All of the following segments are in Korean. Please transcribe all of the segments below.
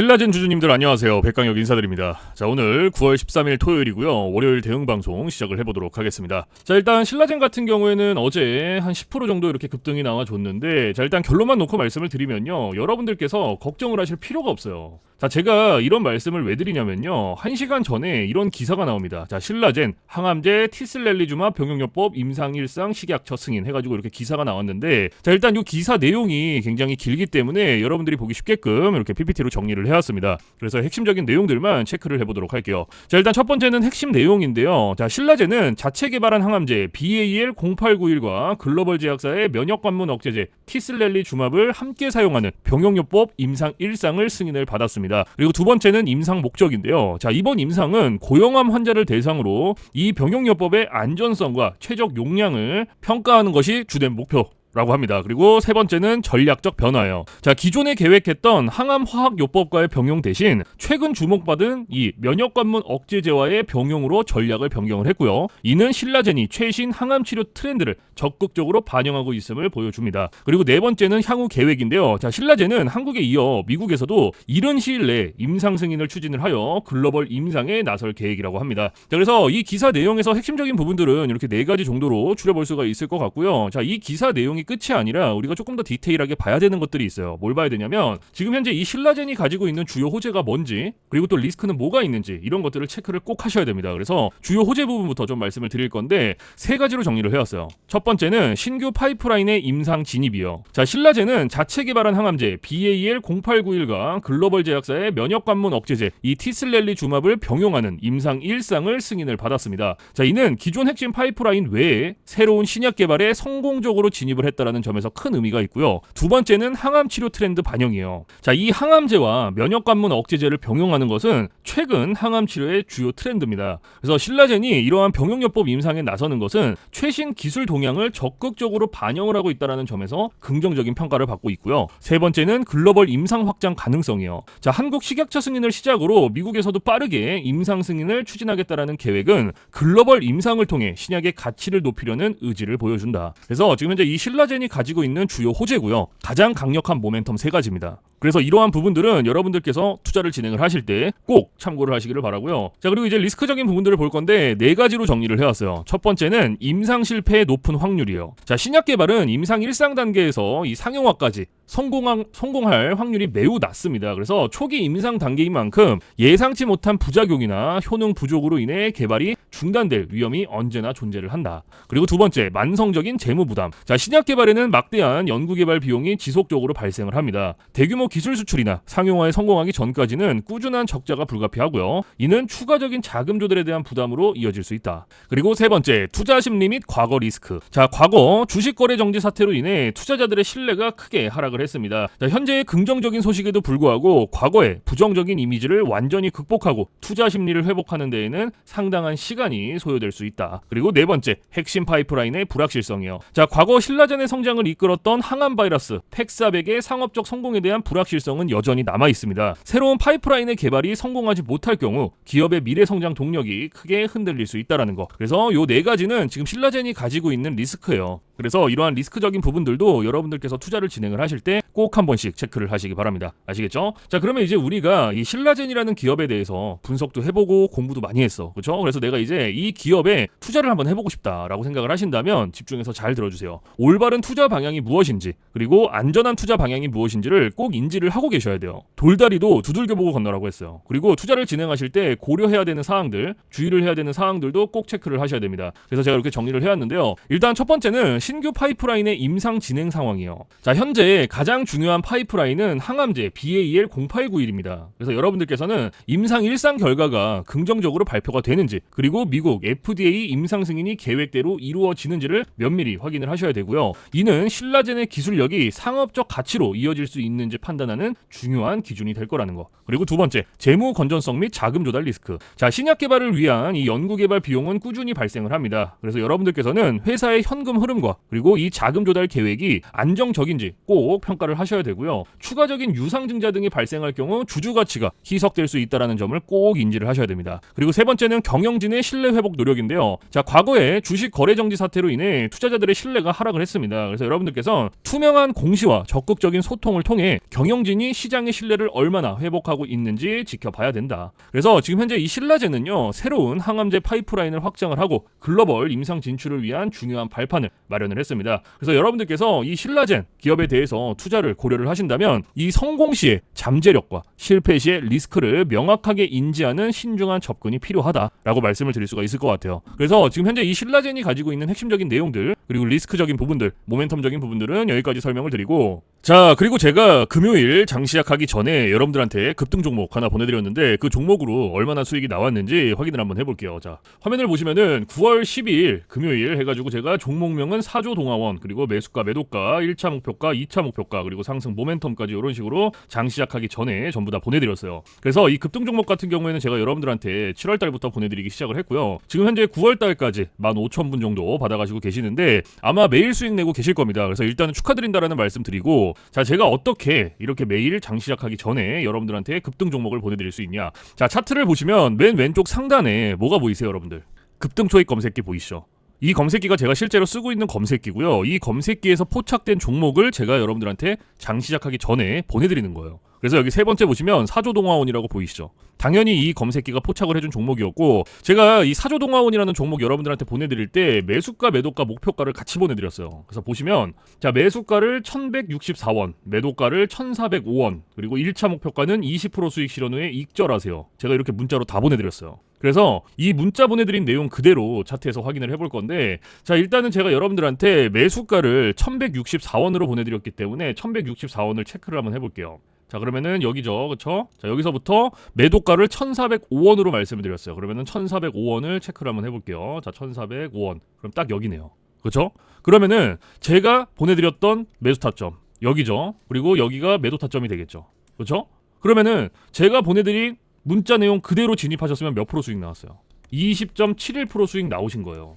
신라젠 주주님들 안녕하세요. 백강혁 인사드립니다. 자, 오늘 9월 13일 토요일이고요. 월요일 대응 방송 시작을 해보도록 하겠습니다. 자, 일단 신라젠 같은 경우에는 어제 한 10% 정도 이렇게 급등이 나와줬는데, 자, 일단 결론만 놓고 말씀을 드리면요. 여러분들께서 걱정을 하실 필요가 없어요. 자, 제가 이런 말씀을 왜 드리냐면요. 1시간 전에 이런 기사가 나옵니다. 자, 신라젠, 항암제, 티슬렐리주마, 병용요법, 임상일상, 식약처 승인 해가지고 이렇게 기사가 나왔는데, 자, 일단 이 기사 내용이 굉장히 길기 때문에 여러분들이 보기 쉽게끔 이렇게 PPT로 정리를 해왔습니다. 그래서 핵심적인 내용들만 체크를 해보도록 할게요. 자, 일단 첫 번째는 핵심 내용인데요. 자, 신라젠은 자체 개발한 항암제 BAL0891과 글로벌 제약사의 면역 관문 억제제 티슬렐리 주맙을 함께 사용하는 병용요법 임상 1상을 승인을 받았습니다. 그리고 두 번째는 임상 목적인데요. 자, 이번 임상은 고령암 환자를 대상으로 이 병용요법의 안전성과 최적 용량을 평가하는 것이 주된 목표 라고 합니다. 그리고 세 번째는 전략적 변화예요. 자, 기존에 계획했던 항암 화학 요법과의 병용 대신 최근 주목받은 이 면역 관문 억제제와의 병용으로 전략을 변경을 했고요. 이는 신라젠이 최신 항암 치료 트렌드를 적극적으로 반영하고 있음을 보여줍니다. 그리고 네 번째는 향후 계획인데요. 자, 신라젠은 한국에 이어 미국에서도 이른 시일 내에 임상 승인을 추진을 하여 글로벌 임상에 나설 계획이라고 합니다. 자, 그래서 이 기사 내용에서 핵심적인 부분들은 이렇게 네 가지 정도로 추려볼 수가 있을 것 같고요. 자, 이 기사 내용이 끝이 아니라 우리가 조금 더 디테일하게 봐야 되는 것들이 있어요. 뭘 봐야 되냐면 지금 현재 이 신라젠이 가지고 있는 주요 호재가 뭔지 그리고 또 리스크는 뭐가 있는지 이런 것들을 체크를 꼭 하셔야 됩니다. 그래서 주요 호재 부분부터 좀 말씀을 드릴 건데 세 가지로 정리를 해왔어요. 첫 번째는 신규 파이프라인의 임상 진입이요. 자, 신라젠은 자체 개발한 항암제 BAL0891과 글로벌 제약사의 면역 관문 억제제 이 티슬렐리 주맙을 병용하는 임상 1상을 승인을 받았습니다. 자, 이는 기존 핵심 파이프라인 외에 새로운 신약 개발에 성공적으로 진입을 했 다라는 점에서 큰 의미가 있고요. 두 번째는 항암 치료 트렌드 반영이에요. 자, 이 항암제와 면역 관문 억제제를 병용하는 것은 최근 항암 치료의 주요 트렌드입니다. 그래서 신라젠이 이러한 병용요법 임상에 나서는 것은 최신 기술 동향을 적극적으로 반영을 하고 있다라는 점에서 긍정적인 평가를 받고 있고요. 세 번째는 글로벌 임상 확장 가능성이요. 자, 한국 식약처 승인을 시작으로 미국에서도 빠르게 임상 승인을 추진하겠다라는 계획은 글로벌 임상을 통해 신약의 가치를 높이려는 의지를 보여준다. 그래서 지금 현재 이 신라 젠이 가지고 있는 주요 호재고요. 가장 강력한 모멘텀 세 가지입니다. 그래서 이러한 부분들은 여러분들께서 투자를 진행을 하실 때 꼭 참고를 하시기를 바라고요. 자 그리고 이제 리스크적인 부분들을 볼 건데 네 가지로 정리를 해왔어요. 첫 번째는 임상 실패의 높은 확률이요. 자 신약 개발은 임상 1상 단계에서 이 상용화까지 성공한, 성공할 확률이 매우 낮습니다. 그래서 초기 임상 단계인 만큼 예상치 못한 부작용이나 효능 부족으로 인해 개발이 중단될 위험이 언제나 존재를 한다. 그리고 두 번째, 만성적인 재무 부담. 자, 신약 개발에는 막대한 연구 개발 비용이 지속적으로 발생을 합니다. 대규모 기술 수출이나 상용화에 성공하기 전까지는 꾸준한 적자가 불가피하고요. 이는 추가적인 자금 조달에 대한 부담으로 이어질 수 있다. 그리고 세 번째, 투자 심리 및 과거 리스크. 자, 과거 주식 거래 정지 사태로 인해 투자자들의 신뢰가 크게 하락을 했습니다. 자, 현재의 긍정적인 소식에도 불구하고 과거의 부정적인 이미지를 완전히 극복하고 투자 심리를 회복하는 데에는 상당한 시간이 소요될 수 있다. 그리고 네 번째, 핵심 파이프라인의 불확실성이요. 자, 과거 신라젠 의 성장을 이끌었던 항암 바이러스 팩사백의 상업적 성공에 대한 불확실성은 여전히 남아 있습니다. 새로운 파이프라인의 개발이 성공하지 못할 경우 기업의 미래 성장 동력이 크게 흔들릴 수 있다라는 거. 그래서 요 네 가지는 지금 신라젠이 가지고 있는 리스크예요. 그래서 이러한 리스크적인 부분들도 여러분들께서 투자를 진행을 하실 때 꼭 한 번씩 체크를 하시기 바랍니다. 아시겠죠? 자, 그러면 이제 우리가 이 신라젠이라는 기업에 대해서 분석도 해보고 공부도 많이 했어. 그렇죠? 그래서 내가 이제 이 기업에 투자를 한번 해보고 싶다라고 생각을 하신다면 집중해서 잘 들어주세요. 올바른 투자 방향이 무엇인지 그리고 안전한 투자 방향이 무엇인지를 꼭 인지를 하고 계셔야 돼요. 돌다리도 두들겨보고 건너라고 했어요. 그리고 투자를 진행하실 때 고려해야 되는 사항들, 주의를 해야 되는 사항들도 꼭 체크를 하셔야 됩니다. 그래서 제가 이렇게 정리를 해왔는데요. 일단 첫 번째는 신규 파이프라인의 임상 진행 상황이요. 자, 현재 가장 중요한 파이프라인은 항암제 BAL0891입니다. 그래서 여러분들께서는 임상 1상 결과가 긍정적으로 발표가 되는지 그리고 미국 FDA 임상 승인이 계획대로 이루어지는지를 면밀히 확인을 하셔야 되고요. 이는 신라젠의 기술력이 상업적 가치로 이어질 수 있는지 판단하는 중요한 기준이 될 거라는 거. 그리고 두 번째, 재무 건전성 및 자금 조달 리스크. 자, 신약 개발을 위한 이 연구 개발 비용은 꾸준히 발생을 합니다. 그래서 여러분들께서는 회사의 현금 흐름과 그리고 이 자금 조달 계획이 안정적인지 꼭 평가를 하셔야 되고요. 추가적인 유상증자 등이 발생할 경우 주주 가치가 희석될 수 있다라는 점을 꼭 인지를 하셔야 됩니다. 그리고 세 번째는 경영진의 신뢰 회복 노력인데요. 자, 과거에 주식 거래 정지 사태로 인해 투자자들의 신뢰가 하락을 했습니다. 그래서 여러분들께서 투명한 공시와 적극적인 소통을 통해 경영 경영진이 시장의 신뢰를 얼마나 회복하고 있는지 지켜봐야 된다. 그래서 지금 현재 이 신라젠은요 새로운 항암제 파이프라인을 확장을 하고 글로벌 임상 진출을 위한 중요한 발판을 마련을 했습니다. 그래서 여러분들께서 이 신라젠 기업에 대해서 투자를 고려를 하신다면 이 성공 시의 잠재력과 실패 시의 리스크를 명확하게 인지하는 신중한 접근이 필요하다라고 말씀을 드릴 수가 있을 것 같아요. 그래서 지금 현재 이 신라젠이 가지고 있는 핵심적인 내용들 그리고 리스크적인 부분들, 모멘텀적인 부분들은 여기까지 설명을 드리고 자 그리고 제가 금요일 장 시작하기 전에 여러분들한테 급등 종목 하나 보내드렸는데 그 종목으로 얼마나 수익이 나왔는지 확인을 한번 해볼게요. 자 화면을 보시면은 9월 12일 금요일 해가지고 제가 종목명은 사조 동아원 그리고 매수가 매도가 1차 목표가 2차 목표가 그리고 상승 모멘텀까지 이런 식으로 장 시작하기 전에 전부 다 보내드렸어요. 그래서 이 급등 종목 같은 경우에는 제가 여러분들한테 7월 달부터 보내드리기 시작을 했고요. 지금 현재 9월 달까지 15,000분 정도 받아가지고 계시는데 아마 매일 수익 내고 계실 겁니다. 그래서 일단은 축하드린다라는 말씀 드리고 자 제가 어떻게 이렇게 매일 장 시작하기 전에 여러분들한테 급등 종목을 보내드릴 수 있냐? 자 차트를 보시면 맨 왼쪽 상단에 뭐가 보이세요 여러분들? 급등 초입 검색기 보이시죠? 이 검색기가 제가 실제로 쓰고 있는 검색기고요. 이 검색기에서 포착된 종목을 제가 여러분들한테 장 시작하기 전에 보내드리는 거예요 그래서 여기 세 번째 보시면 사조동화원이라고 보이시죠? 당연히 이 검색기가 포착을 해준 종목이었고 제가 이 사조동화원이라는 종목 여러분들한테 보내드릴 때 매수가 매도가 목표가를 같이 보내드렸어요. 그래서 보시면 자 매수가를 1164원 매도가를 1405원 그리고 1차 목표가는 20% 수익 실현 후에 익절하세요. 제가 이렇게 문자로 다 보내드렸어요. 그래서 이 문자 보내드린 내용 그대로 차트에서 확인을 해볼 건데 자 일단은 제가 여러분들한테 매수가를 1164원으로 보내드렸기 때문에 1164원을 체크를 한번 해볼게요 자 그러면은 여기죠. 그쵸? 자 여기서부터 매도가를 1405원으로 말씀을 드렸어요. 그러면은 1405원을 체크를 한번 해볼게요. 자 1405원. 그럼 딱 여기네요. 그쵸? 그러면은 제가 보내드렸던 매수 타점. 여기죠. 그리고 여기가 매도 타점이 되겠죠. 그쵸? 그러면은 제가 보내드린 문자 내용 그대로 진입하셨으면 몇 프로 수익 나왔어요? 20.71% 수익 나오신 거예요.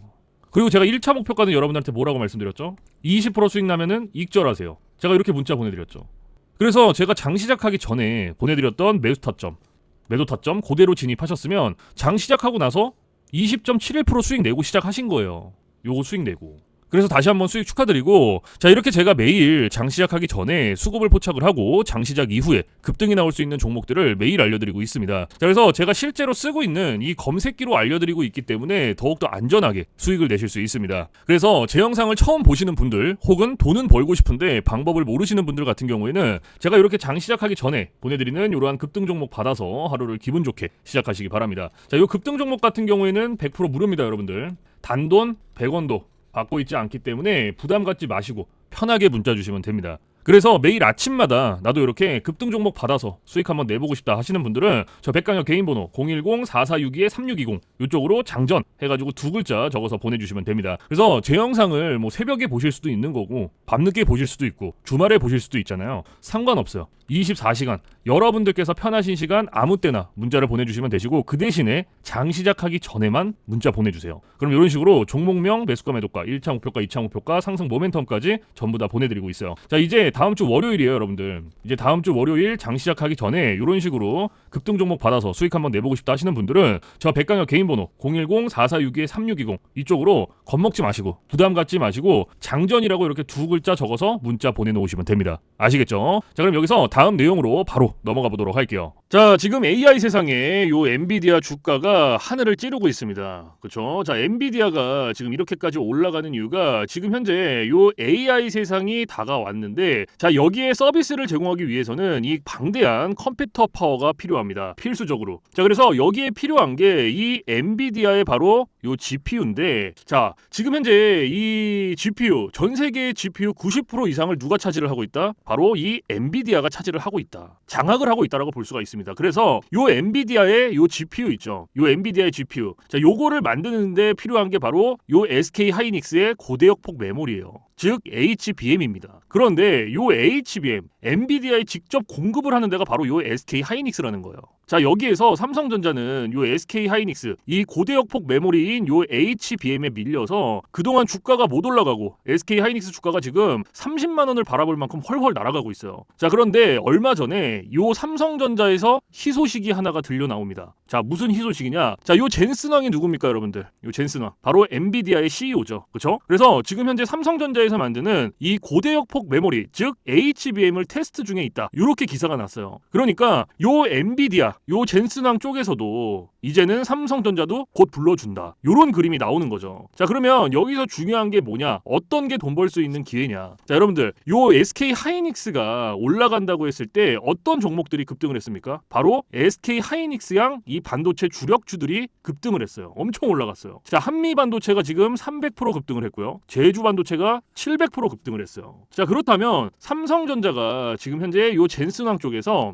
그리고 제가 1차 목표가는 여러분들한테 뭐라고 말씀드렸죠? 20% 수익 나면은 익절하세요. 제가 이렇게 문자 보내드렸죠 그래서 제가 장 시작하기 전에 보내드렸던 매수 타점, 매도 타점 그대로 진입하셨으면 장 시작하고 나서 20.71% 수익 내고 시작하신 거예요. 요거 수익 내고. 그래서 다시 한번 수익 축하드리고 자 이렇게 제가 매일 장 시작하기 전에 수급을 포착을 하고 장 시작 이후에 급등이 나올 수 있는 종목들을 매일 알려드리고 있습니다. 자 그래서 제가 실제로 쓰고 있는 이 검색기로 알려드리고 있기 때문에 더욱더 안전하게 수익을 내실 수 있습니다. 그래서 제 영상을 처음 보시는 분들 혹은 돈은 벌고 싶은데 방법을 모르시는 분들 같은 경우에는 제가 이렇게 장 시작하기 전에 보내드리는 이러한 급등 종목 받아서 하루를 기분 좋게 시작하시기 바랍니다. 자, 이 급등 종목 같은 경우에는 100% 무료입니다, 여러분들. 단돈 100원도 받고 있지 않기 때문에 부담 갖지 마시고 편하게 문자 주시면 됩니다. 그래서 매일 아침마다 나도 이렇게 급등 종목 받아서 수익 한번 내보고 싶다 하시는 분들은 저 백강혁 개인 번호 010-4462-3620 이쪽으로 장전 해가지고 두 글자 적어서 보내주시면 됩니다. 그래서 제 영상을 뭐 새벽에 보실 수도 있는 거고 밤늦게 보실 수도 있고 주말에 보실 수도 있잖아요. 상관없어요. 24시간 여러분들께서 편하신 시간 아무 때나 문자를 보내주시면 되시고 그 대신에 장 시작하기 전에만 문자 보내주세요. 그럼 이런 식으로 종목명 매수가 매도가 1차 목표가 2차 목표가 상승 모멘텀까지 전부 다 보내드리고 있어요. 자 이제 다음 주 월요일이에요 여러분들. 이제 다음 주 월요일 장 시작하기 전에 이런 식으로 급등 종목 받아서 수익 한번 내보고 싶다 하시는 분들은 저 백강혁 개인 번호 010-4462-3620 이쪽으로 겁먹지 마시고 부담 갖지 마시고 장전이라고 이렇게 두 글자 적어서 문자 보내놓으시면 됩니다. 아시겠죠? 자 그럼 여기서 다음 내용으로 바로 넘어가 보도록 할게요. 자, 지금 AI 세상에 요 엔비디아 주가가 하늘을 찌르고 있습니다. 그렇죠? 자, 엔비디아가 지금 이렇게까지 올라가는 이유가 지금 현재 요 AI 세상이 다가왔는데 자, 여기에 서비스를 제공하기 위해서는 이 방대한 컴퓨터 파워가 필요합니다. 필수적으로. 자, 그래서 여기에 필요한 게 이 엔비디아의 바로 요 GPU인데 자, 지금 현재 이 GPU 전 세계의 GPU 90% 이상을 누가 차지를 하고 있다? 바로 이 엔비디아가 차지를 하고 있다. 장악을 하고 있다라고 볼 수가 있습니다. 그래서 요 엔비디아의 요 GPU 있죠. 요 엔비디아의 GPU. 자, 요거를 만드는데 필요한 게 바로 요 SK 하이닉스의 고대역폭 메모리예요. 즉 HBM입니다. 그런데 요 HBM 엔비디아에 직접 공급을 하는 데가 바로 요 SK 하이닉스라는 거예요. 자 여기에서 삼성전자는 요 SK 하이닉스 이 고대역폭 메모리인 요 HBM에 밀려서 그동안 주가가 못 올라가고 SK 하이닉스 주가가 지금 30만 원을 바라볼 만큼 헐헐 날아가고 있어요. 자 그런데 얼마 전에 요 삼성전자에서 희소식이 하나가 들려 나옵니다. 자, 무슨 희소식이냐? 자, 요 젠슨왕이 누굽니까, 여러분들? 요 젠슨왕. 바로 엔비디아의 CEO죠. 그쵸? 그래서 지금 현재 삼성전자에서 만드는 이 고대역 폭 메모리, 즉 HBM을 테스트 중에 있다. 요렇게 기사가 났어요. 그러니까 요 엔비디아, 요 젠슨왕 쪽에서도 이제는 삼성전자도 곧 불러준다. 요런 그림이 나오는 거죠. 자, 그러면 여기서 중요한 게 뭐냐? 어떤 게 돈 벌 수 있는 기회냐? 자, 여러분들, 요 SK 하이닉스가 올라간다고 했을 때 어떤 종목들이 급등을 했습니까? 바로 SK 하이닉스양 이 반도체 주력주들이 급등을 했어요. 엄청 올라갔어요. 자, 한미 반도체가 지금 300% 급등을 했고요. 제주 반도체가 700% 급등을 했어요. 자, 그렇다면 삼성전자가 지금 현재 요 젠슨왕 쪽에서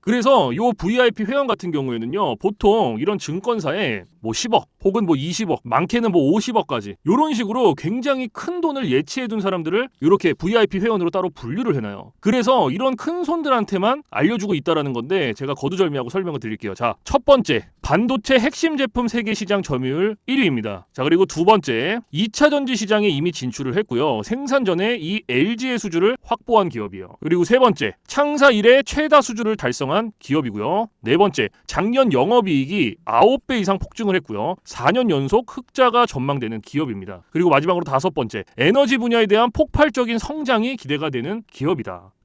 그래서 요 VIP 회원 같은 경우에는요 보통 이런 증권사에 뭐 10억 혹은 뭐 20억 많게는 뭐 50억까지 이런 식으로 굉장히 큰 돈을 예치해 둔 사람들을 이렇게 VIP 회원으로 따로 분류를 해놔요. 그래서 이런 큰 손들한테만 알려주고 있다라는 건데 제가 거두절미하고 설명을 드릴게요. 자 첫 번째 반도체 핵심 제품 세계 시장 점유율 1위입니다. 자 그리고 두 번째 2차 전지 시장에 이미 진출을 했고요. 생산 전에 이 LG의 수주를 확보한 기업이에요. 그리고 세 번째 창사 이래 최다 수주를 달성 달성한 기업이고요. 네 번째, 작년 영업이익이 9배 이상 폭증을 했고요. 4년 연속 흑자가 전망되는 기업입니다. 그리고 마지막으로 다섯 번째, 에너지 분야에 대한 폭발적인 성장이 기대가 되는 기업이다.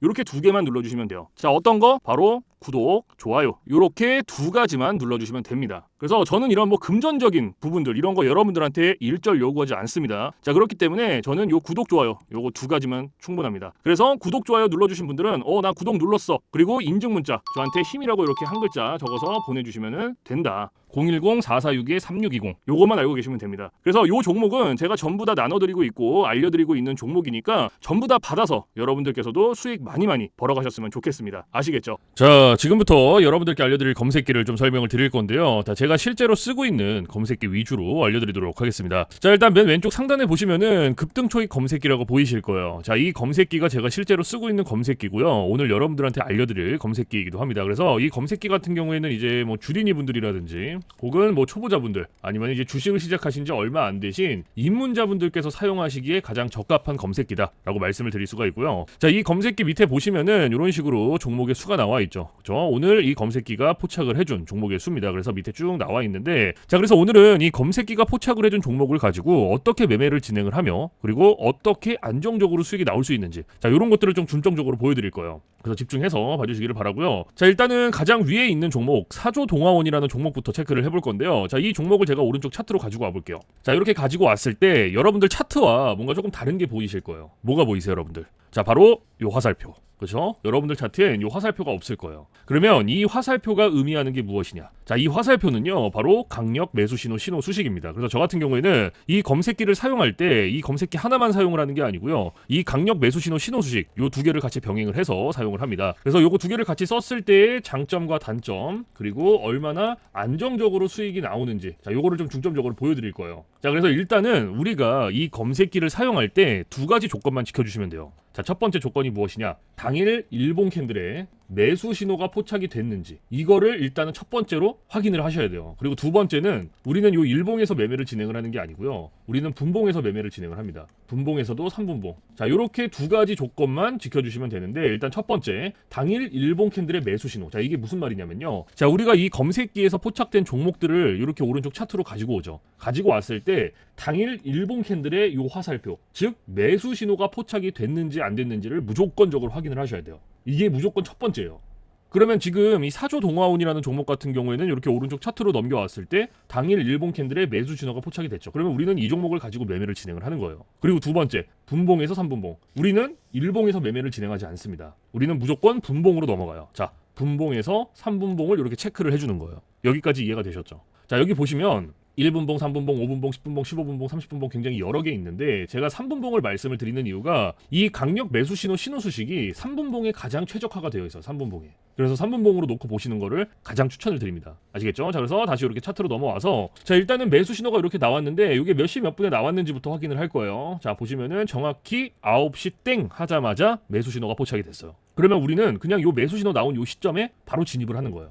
이렇게 두 개만 눌러주시면 돼요. 자 어떤 거? 바로 구독, 좋아요 이렇게 두 가지만 눌러주시면 됩니다. 그래서 저는 이런 뭐 금전적인 부분들 이런 거 여러분들한테 일절 요구하지 않습니다. 자 그렇기 때문에 저는 요 구독, 좋아요 요거 두 가지만 충분합니다. 그래서 구독, 좋아요 눌러주신 분들은 어 나 구독 눌렀어 그리고 인증 문자 저한테 힘이라고 이렇게 한 글자 적어서 보내주시면 된다. 010-4462-3620 요것만 알고 계시면 됩니다. 그래서 요 종목은 제가 전부 다 나눠드리고 있고 알려드리고 있는 종목이니까 전부 다 받아서 여러분들께서도 수익 많이 많이 벌어가셨으면 좋겠습니다. 아시겠죠? 자 지금부터 여러분들께 알려드릴 검색기를 좀 설명을 드릴 건데요. 자, 제가 실제로 쓰고 있는 검색기 위주로 알려드리도록 하겠습니다. 자 일단 맨 왼쪽 상단에 보시면은 급등 초입 검색기라고 보이실 거예요. 자 이 검색기가 제가 실제로 쓰고 있는 검색기고요. 오늘 여러분들한테 알려드릴 검색기이기도 합니다. 그래서 이 검색기 같은 경우에는 이제 뭐 주린이 분들이라든지 혹은 뭐 초보자분들 아니면 이제 주식을 시작하신 지 얼마 안 되신 입문자분들께서 사용하시기에 가장 적합한 검색기다라고 말씀을 드릴 수가 있고요. 자, 이 검색기 밑에 보시면은 이런 식으로 종목의 수가 나와 있죠. 저 오늘 이 검색기가 포착을 해준 종목의 수입니다. 그래서 밑에 쭉 나와 있는데 자, 그래서 오늘은 이 검색기가 포착을 해준 종목을 가지고 어떻게 매매를 진행을 하며 그리고 어떻게 안정적으로 수익이 나올 수 있는지 자, 이런 것들을 좀 중점적으로 보여드릴 거예요. 그래서 집중해서 봐주시기를 바라고요. 자, 일단은 가장 위에 있는 종목 사조 동화원이라는 종목부터 체크를 해볼 건데요. 자, 이 종목을 제가 오른쪽 차트로 가지고 와볼게요. 자, 이렇게 가지고 왔을 때 여러분들 차트와 뭔가 조금 다른 게 보이실 거예요. 뭐가 보이세요, 여러분들? 자, 바로 요 화살표. 그렇죠? 여러분들 차트엔 이 화살표가 없을 거예요. 그러면 이 화살표가 의미하는 게 무엇이냐? 자, 이 화살표는요, 바로 강력 매수 신호 신호 수식입니다. 그래서 저 같은 경우에는 이 검색기를 사용할 때 이 검색기 하나만 사용을 하는 게 아니고요, 이 강력 매수 신호 신호 수식 요 두 개를 같이 병행을 해서 사용을 합니다. 그래서 요거 두 개를 같이 썼을 때의 장점과 단점 그리고 얼마나 안정적으로 수익이 나오는지 자, 요거를 좀 중점적으로 보여드릴 거예요. 자, 그래서 일단은 우리가 이 검색기를 사용할 때 두 가지 조건만 지켜주시면 돼요. 자, 첫 번째 조건이 무엇이냐? 당일 일본 캔들에 매수 신호가 포착이 됐는지 이거를 일단은 첫 번째로 확인을 하셔야 돼요. 그리고 두 번째는 우리는 요 일봉에서 매매를 진행을 하는 게 아니고요. 우리는 분봉에서 매매를 진행을 합니다. 분봉에서도 3분봉. 자, 요렇게 두 가지 조건만 지켜주시면 되는데 일단 첫 번째 당일 일본 캔들의 매수 신호. 자, 이게 무슨 말이냐면요. 자, 우리가 이 검색기에서 포착된 종목들을 이렇게 오른쪽 차트로 가지고 오죠. 가지고 왔을 때 당일 일본 캔들의 요 화살표, 즉 매수 신호가 포착이 됐는지 안 됐는지를 무조건적으로 확인을 하셔야 돼요. 이게 무조건 첫 번째예요. 그러면 지금 이 사조 동화운이라는 종목 같은 경우에는 이렇게 오른쪽 차트로 넘겨왔을 때 당일 일본 캔들의 매수 신호가 포착이 됐죠. 그러면 우리는 이 종목을 가지고 매매를 진행을 하는 거예요. 그리고 두 번째, 분봉에서 3분봉. 우리는 일봉에서 매매를 진행하지 않습니다. 우리는 무조건 분봉으로 넘어가요. 자, 분봉에서 3분봉을 이렇게 체크를 해주는 거예요. 여기까지 이해가 되셨죠? 자, 여기 보시면 1분봉, 3분봉, 5분봉, 10분봉, 15분봉, 30분봉 굉장히 여러 개 있는데 제가 3분봉을 말씀을 드리는 이유가 이 강력 매수 신호 신호 수식이 3분봉에 가장 최적화가 되어 있어요. 3분봉에. 그래서 3분봉으로 놓고 보시는 거를 가장 추천을 드립니다. 아시겠죠? 자, 그래서 다시 이렇게 차트로 넘어와서 자, 일단은 매수 신호가 이렇게 나왔는데 이게 몇 시 몇 분에 나왔는지부터 확인을 할 거예요. 자, 보시면은 정확히 9시 땡 하자마자 매수 신호가 포착이 됐어요. 그러면 우리는 그냥 요 매수 신호 나온 요 시점에 바로 진입을 하는 거예요.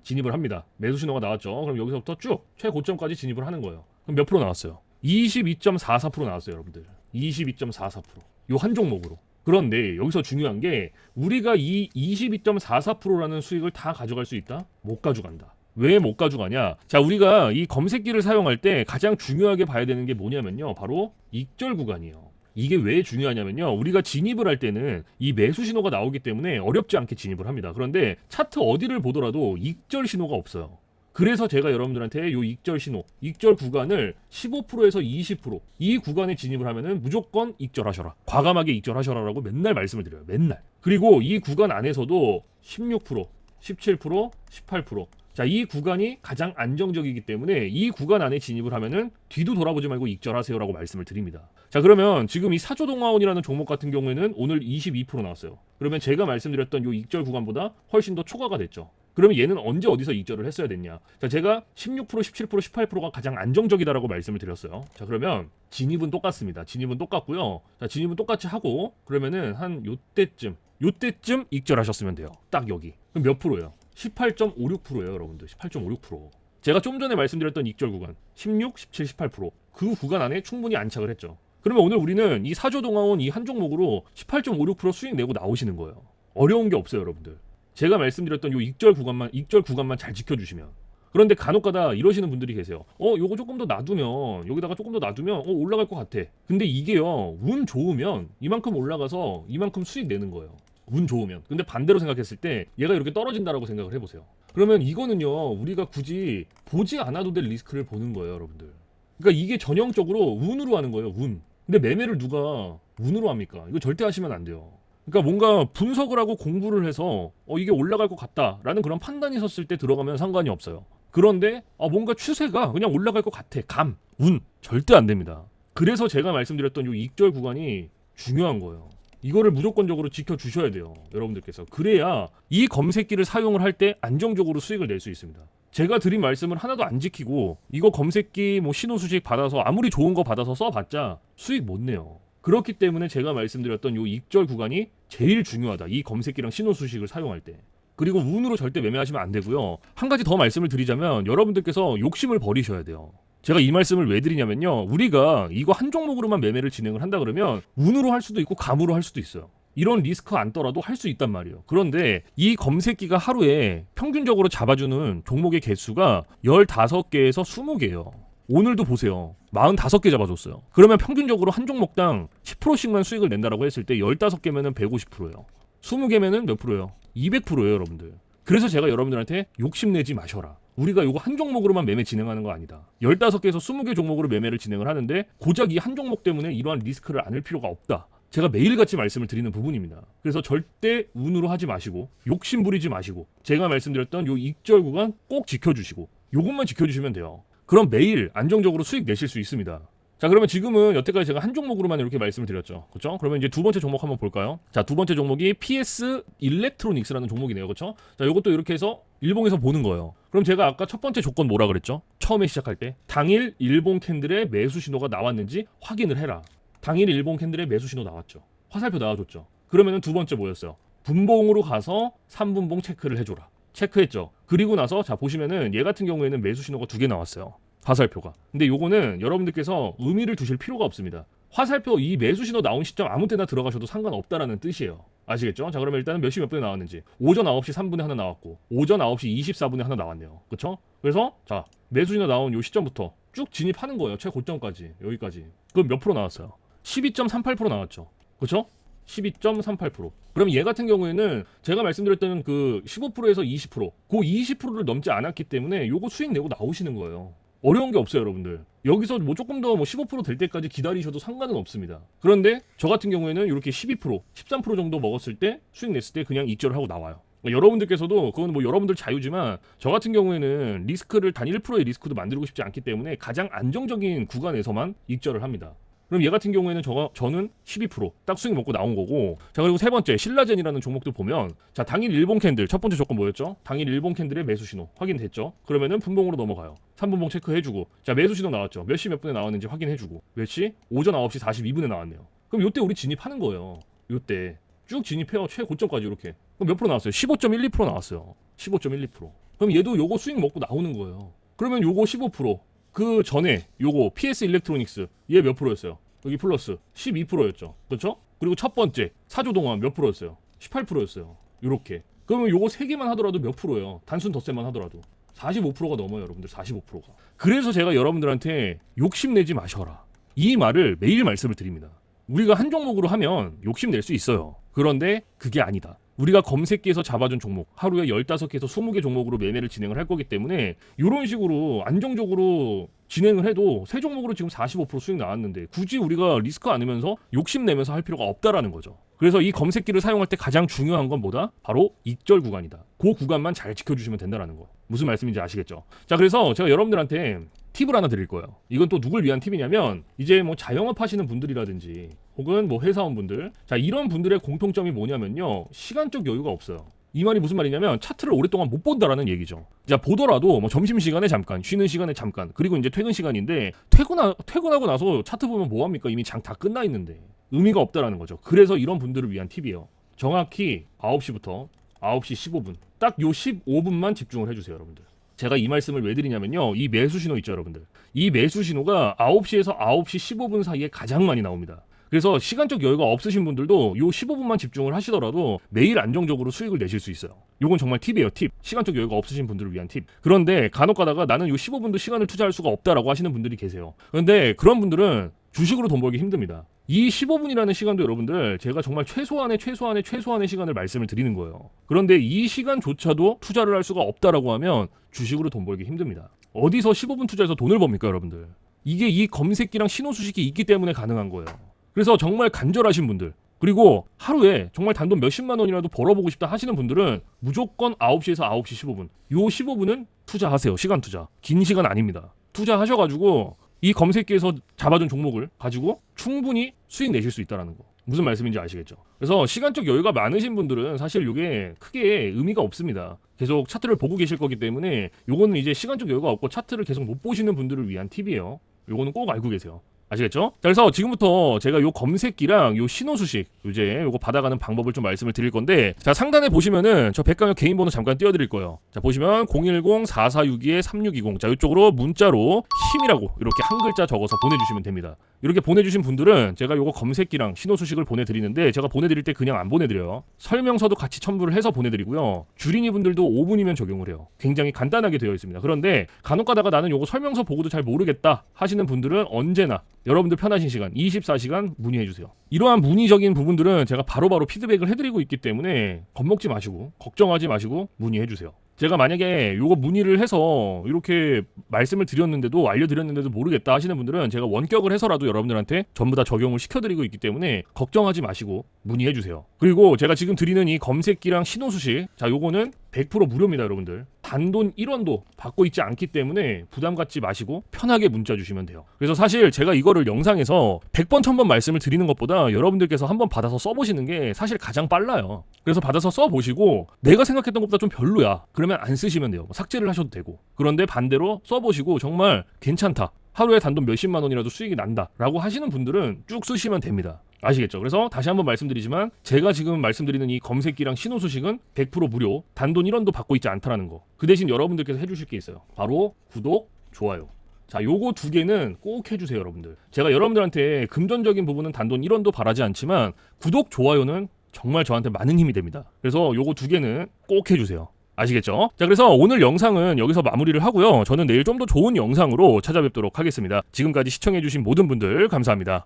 자, 진입을 합니다. 매수 신호가 나왔죠. 그럼 여기서부터 쭉 최고점까지 진입을 하는 거예요. 그럼 몇 프로 나왔어요? 22.44% 나왔어요, 여러분들. 22.44%. 요 한 종목으로. 그런데 여기서 중요한 게 우리가 이 22.44%라는 수익을 다 가져갈 수 있다? 못 가져간다. 왜 못 가져가냐? 자, 우리가 이 검색기를 사용할 때 가장 중요하게 봐야 되는 게 뭐냐면요. 바로 익절 구간이에요. 이게 왜 중요하냐면요. 우리가 진입을 할 때는 이 매수 신호가 나오기 때문에 어렵지 않게 진입을 합니다. 그런데 차트 어디를 보더라도 익절 신호가 없어요. 그래서 제가 여러분들한테 요 익절 신호, 익절 구간을 15%에서 20%이 구간에 진입을 하면은 무조건 익절하셔라. 과감하게 익절하셔라라고 맨날 말씀을 드려요. 맨날. 그리고 이 구간 안에서도 16%, 17%, 18%. 자, 이 구간이 가장 안정적이기 때문에 이 구간 안에 진입을 하면은 뒤도 돌아보지 말고 익절하세요라고 말씀을 드립니다. 자, 그러면 지금 이 사조동화원이라는 종목 같은 경우에는 오늘 22% 나왔어요. 그러면 제가 말씀드렸던 요 익절 구간보다 훨씬 더 초과가 됐죠. 그러면 얘는 언제 어디서 익절을 했어야 됐냐? 자, 제가 16%, 17%, 18%가 가장 안정적이다라고 말씀을 드렸어요. 자, 그러면 진입은 똑같습니다. 진입은 똑같고요. 자, 진입은 똑같이 하고 그러면은 한 요때쯤 요때쯤 익절하셨으면 돼요. 딱 여기. 그럼 몇 프로예요? 18.56%예요, 여러분들. 18.56%. 제가 좀 전에 말씀드렸던 익절 구간 16, 17, 18%그 구간 안에 충분히 안착을 했죠. 그러면 오늘 우리는 이 사조 동아원 이 한 종목으로 18.56% 수익 내고 나오시는 거예요. 어려운 게 없어요, 여러분들. 제가 말씀드렸던 요 익절 구간만 익절 구간만 잘 지켜주시면. 그런데 간혹가다 이러시는 분들이 계세요. 어, 요거 조금 더 놔두면 여기다가 조금 더 놔두면 어 올라갈 것 같아. 근데 이게요 운 좋으면 이만큼 올라가서 이만큼 수익 내는 거예요. 운 좋으면. 근데 반대로 생각했을 때 얘가 이렇게 떨어진다라고 생각을 해보세요. 그러면 이거는요 우리가 굳이 보지 않아도 될 리스크를 보는 거예요, 여러분들. 그러니까 이게 전형적으로 운으로 하는 거예요, 운. 근데 매매를 누가 운으로 합니까? 이거 절대 하시면 안 돼요. 그러니까 뭔가 분석을 하고 공부를 해서 어 이게 올라갈 것 같다라는 그런 판단이 섰을 때 들어가면 상관이 없어요. 그런데 아 뭔가 추세가 그냥 올라갈 것 같아. 감, 운 절대 안 됩니다. 그래서 제가 말씀드렸던 이 익절 구간이 중요한 거예요. 이거를 무조건적으로 지켜 주셔야 돼요. 여러분들께서. 그래야 이 검색기를 사용을 할 때 안정적으로 수익을 낼 수 있습니다. 제가 드린 말씀을 하나도 안 지키고 이거 검색기 뭐 신호 수식 받아서 아무리 좋은 거 받아서 써봤자 수익 못 내요. 그렇기 때문에 제가 말씀드렸던 요 익절 구간이 제일 중요하다. 이 검색기랑 신호 수식을 사용할 때. 그리고 운으로 절대 매매하시면 안 되고요. 한 가지 더 말씀을 드리자면 여러분들께서 욕심을 버리셔야 돼요. 제가 이 말씀을 왜 드리냐면요. 우리가 이거 한 종목으로만 매매를 진행을 한다 그러면 운으로 할 수도 있고 감으로 할 수도 있어요. 이런 리스크 안 떠라도 할 수 있단 말이에요. 그런데 이 검색기가 하루에 평균적으로 잡아주는 종목의 개수가 15개에서 20개예요. 오늘도 보세요. 45개 잡아줬어요. 그러면 평균적으로 한 종목당 10%씩만 수익을 낸다라고 했을 때 15개면은 150%예요. 20개면은 몇 프로예요? 200%예요, 여러분들. 그래서 제가 여러분들한테 욕심내지 마셔라. 우리가 이거 한 종목으로만 매매 진행하는 거 아니다. 15개에서 20개 종목으로 매매를 진행을 하는데 고작 이 한 종목 때문에 이러한 리스크를 안을 필요가 없다. 제가 매일같이 말씀을 드리는 부분입니다. 그래서 절대 운으로 하지 마시고 욕심 부리지 마시고 제가 말씀드렸던 요 익절 구간 꼭 지켜주시고 요것만 지켜주시면 돼요. 그럼 매일 안정적으로 수익 내실 수 있습니다. 자 그러면 지금은 여태까지 제가 한 종목으로만 이렇게 말씀을 드렸죠. 그렇죠? 그러면 이제 두 번째 종목 한번 볼까요? 자 두 번째 종목이 PS 일렉트로닉스라는 종목이네요. 그렇죠? 자 요것도 이렇게 해서 일봉에서 보는 거예요. 그럼 제가 아까 첫 번째 조건 뭐라 그랬죠? 처음에 시작할 때 당일 일봉 캔들의 매수 신호가 나왔는지 확인을 해라. 당일 일봉 캔들의 매수 신호 나왔죠. 화살표 나와줬죠. 그러면은 두 번째 뭐였어요? 분봉으로 가서 3분봉 체크를 해줘라. 체크했죠. 그리고 나서 자 보시면은 얘 같은 경우에는 매수 신호가 두 개 나왔어요. 화살표가. 근데 요거는 여러분들께서 의미를 두실 필요가 없습니다. 화살표 이 매수 신호 나온 시점 아무 때나 들어가셔도 상관없다라는 뜻이에요. 아시겠죠? 자 그러면 일단은 몇 시 몇 분에 나왔는지 오전 9시 3분에 하나 나왔고 오전 9시 24분에 하나 나왔네요. 그렇죠? 그래서 자 매수 신호 나온 요 시점부터 쭉 진입하는 거예요. 최고점까지 여기까지. 그럼 몇 프로 나왔어요? 12.38% 나왔죠. 그렇죠? 12.38%. 그럼 얘 같은 경우에는 제가 말씀드렸던 그 15%에서 20%, 그 20%를 넘지 않았기 때문에 요거 수익 내고 나오시는 거예요. 어려운 게 없어요, 여러분들. 여기서 뭐 조금 더 뭐 15%될 때까지 기다리셔도 상관은 없습니다. 그런데 저 같은 경우에는 이렇게 12%, 13% 정도 먹었을 때 수익 냈을 때 그냥 익절을 하고 나와요. 그러니까 여러분들께서도 그건 뭐 여러분들 자유지만 저 같은 경우에는 리스크를 단 1%의 리스크도 만들고 싶지 않기 때문에 가장 안정적인 구간에서만 익절을 합니다. 그럼 얘 같은 경우에는 저, 저는 12%딱 수익 먹고 나온 거고. 자 그리고 세 번째 신라젠이라는 종목도 보면 자 당일 일봉 캔들 첫 번째 조건 뭐였죠? 당일 일봉 캔들의 매수 신호 확인됐죠? 그러면은 분봉으로 넘어가요. 3분봉 체크해주고. 자 매수 신호 나왔죠? 몇 시 몇 분에 나왔는지 확인해주고. 몇 시? 오전 9시 42분에 나왔네요. 그럼 요때 우리 진입하는 거예요. 요때. 쭉 진입해요. 최고점까지 이렇게. 그럼 몇 프로 나왔어요? 15.12% 나왔어요. 15.12% 그럼 얘도 요거 수익 먹고 나오는 거예요. 그러면 요거 15% 그 전에 요거 PS 일렉트로닉스 얘 몇 프로였어요? 여기 플러스 12%였죠. 그렇죠? 그리고 첫 번째 사조 동안 몇 프로였어요? 18%였어요. 요렇게. 그러면 요거 세 개만 하더라도 몇 프로예요? 단순 덧셈만 하더라도 45%가 넘어요, 여러분들. 45%가. 그래서 제가 여러분들한테 욕심내지 마셔라. 이 말을 매일 말씀을 드립니다. 우리가 한 종목으로 하면 욕심낼 수 있어요. 그런데 그게 아니다. 우리가 검색기에서 잡아준 종목 하루에 15개에서 20개 종목으로 매매를 진행을 할 거기 때문에 이런 식으로 안정적으로 진행을 해도 세 종목으로 지금 45% 수익 나왔는데 굳이 우리가 리스크 안으면서 욕심내면서 할 필요가 없다라는 거죠. 그래서 이 검색기를 사용할 때 가장 중요한 건 뭐다? 바로 익절 구간이다. 그 구간만 잘 지켜주시면 된다라는 거. 무슨 말씀인지 아시겠죠? 자, 그래서 제가 여러분들한테 팁을 하나 드릴 거예요. 이건 또 누굴 위한 팁이냐면 이제 뭐 자영업 하시는 분들이라든지 혹은 뭐 회사원분들 자 이런 분들의 공통점이 뭐냐면요 시간적 여유가 없어요. 이 말이 무슨 말이냐면 차트를 오랫동안 못 본다라는 얘기죠. 자 보더라도 뭐 점심 시간에 잠깐, 쉬는 시간에 잠깐, 그리고 이제 퇴근 시간인데 퇴근하, 퇴근하고 나서 차트 보면 뭐 합니까? 이미 장 다 끝나 있는데 의미가 없다라는 거죠. 그래서 이런 분들을 위한 팁이에요. 정확히 9시부터 9시 15분 딱 요 15분만 집중을 해주세요, 여러분들. 제가 이 말씀을 왜 드리냐면요. 이 매수 신호 있죠, 여러분들. 이 매수 신호가 9시에서 9시 15분 사이에 가장 많이 나옵니다. 그래서 시간적 여유가 없으신 분들도 요 15분만 집중을 하시더라도 매일 안정적으로 수익을 내실 수 있어요. 요건 정말 팁이에요, 팁. 시간적 여유가 없으신 분들을 위한 팁. 그런데 간혹 가다가 나는 요 15분도 시간을 투자할 수가 없다라고 하시는 분들이 계세요. 그런데 그런 분들은 주식으로 돈 벌기 힘듭니다. 이 15분이라는 시간도 여러분들 제가 정말 최소한의 최소한의 최소한의 시간을 말씀을 드리는 거예요. 그런데 이 시간조차도 투자를 할 수가 없다라고 하면 주식으로 돈 벌기 힘듭니다. 어디서 15분 투자해서 돈을 법니까, 여러분들? 이게 이 검색기랑 신호 수식이 있기 때문에 가능한 거예요. 그래서 정말 간절하신 분들 그리고 하루에 정말 단돈 몇십만 원이라도 벌어보고 싶다 하시는 분들은 무조건 9시에서 9시 15분. 요 15분은 투자하세요 시간 투자. 긴 시간 아닙니다. 투자하셔가지고 이 검색기에서 잡아준 종목을 가지고 충분히 수익 내실 수 있다는 거. 무슨 말씀인지 아시겠죠? 그래서 시간적 여유가 많으신 분들은 사실 이게 크게 의미가 없습니다. 계속 차트를 보고 계실 거기 때문에 요거는 이제 시간적 여유가 없고 차트를 계속 못 보시는 분들을 위한 팁이에요. 요거는 꼭 알고 계세요 아시겠죠? 자, 그래서 지금부터 제가 요 검색기랑 요 신호 수식 이제 요거 받아가는 방법을 좀 말씀을 드릴 건데 자 상단에 보시면은 저 백강혁 개인 번호 잠깐 띄워드릴 거예요. 자 보시면 010-4462-3620자 이쪽으로 문자로 힘이라고 이렇게 한 글자 적어서 보내주시면 됩니다. 이렇게 보내주신 분들은 제가 요거 검색기랑 신호 수식을 보내드리는데 제가 보내드릴 때 그냥 안 보내드려요. 설명서도 같이 첨부를 해서 보내드리고요. 주린이 분들도 5분이면 적용을 해요. 굉장히 간단하게 되어 있습니다. 그런데 간혹 가다가 나는 요거 설명서 보고도 잘 모르겠다 하시는 분들은 언제나 여러분들 편하신 시간 24시간 문의해 주세요. 이러한 문의적인 부분들은 제가 바로 바로 피드백을 해드리고 있기 때문에 겁먹지 마시고 걱정하지 마시고 문의해 주세요. 제가 만약에 요거 문의를 해서 이렇게 말씀을 드렸는데도 알려드렸는데도 모르겠다 하시는 분들은 제가 원격을 해서라도 여러분들한테 전부 다 적용을 시켜드리고 있기 때문에 걱정하지 마시고 문의해 주세요. 그리고 제가 지금 드리는 이 검색기랑 신호 수식 자 요거는 100% 무료입니다 여러분들 단돈 1원도 받고 있지 않기 때문에 부담 갖지 마시고 편하게 문자 주시면 돼요. 그래서 사실 제가 이거를 영상에서 100번 1000번 말씀을 드리는 것보다 여러분들께서 한번 받아서 써보시는 게 사실 가장 빨라요. 그래서 받아서 써보시고 내가 생각했던 것보다 좀 별로야. 그러면 안 쓰시면 돼요. 뭐 삭제를 하셔도 되고. 그런데 반대로 써보시고 정말 괜찮다. 하루에 단돈 몇십만 원이라도 수익이 난다 라고 하시는 분들은 쭉 쓰시면 됩니다. 아시겠죠? 그래서 다시 한번 말씀드리지만 제가 지금 말씀드리는 이 검색기랑 신호 수식은 100% 무료, 단돈 1원도 받고 있지 않다라는 거. 그 대신 여러분들께서 해주실 게 있어요. 바로 구독, 좋아요. 자, 요거 두 개는 꼭 해주세요, 여러분들. 제가 여러분들한테 금전적인 부분은 단돈 1원도 바라지 않지만 구독, 좋아요는 정말 저한테 많은 힘이 됩니다. 그래서 요거 두 개는 꼭 해주세요. 아시겠죠? 자, 그래서 오늘 영상은 여기서 마무리를 하고요. 저는 내일 좀 더 좋은 영상으로 찾아뵙도록 하겠습니다. 지금까지 시청해주신 모든 분들 감사합니다.